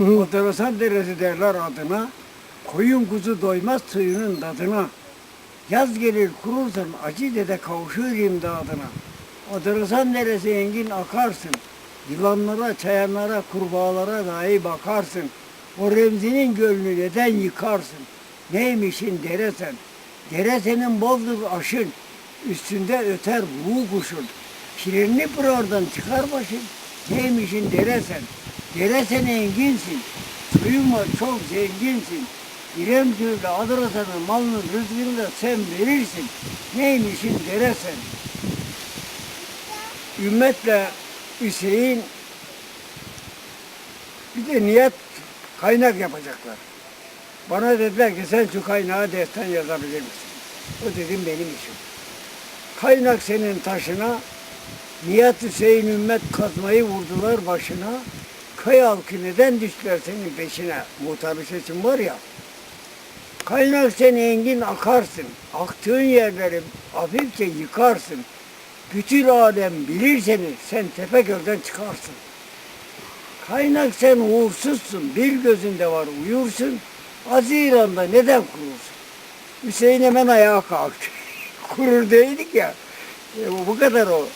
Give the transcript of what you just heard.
Otorasan deresi derler adına. Koyun kuzu doymaz suyunun tadına. Yaz gelir kurursan acı dede kavuşur imdadına. Otorasan deresi engin akarsın. Yılanlara, çayanlara, kurbağalara dahi bakarsın. O Remzi'nin gölünü neden yıkarsın? Neymişin? Dere senin bozdur aşın. Üstünde öter vuğu kuşun. Pirenini pırardan çıkar başın. Neymişin deresen? Dere sen enginsin. Suyun var çok zenginsin. İrem Göl'de Adrasan'ın malını rızkını da sen verirsin. Neymişin deresen? Ümmetle Hüseyin bir de niyet kaynak yapacaklar. Bana dediler ki sen şu kaynağa destan yazabilir misin? O dedim benim işim. Kaynak senin taşına, Nihat Hüseyin ümmet kazmayı vurdular başına. Köy halkı neden düştüler senin peşine? Muhtar seçim var ya. Kaynak sen engin akarsın. Aktığın yerleri hafifçe yıkarsın. Bütün alem bilir seni. Sen Tepegöl'den çıkarsın. Kaynak sen uğursuzsun. Bir gözünde var uyursun. Haziran'da neden kurulsun? Hüseyin hemen ayağa kalktı. Kurur değildik ya. いや、僕だろう。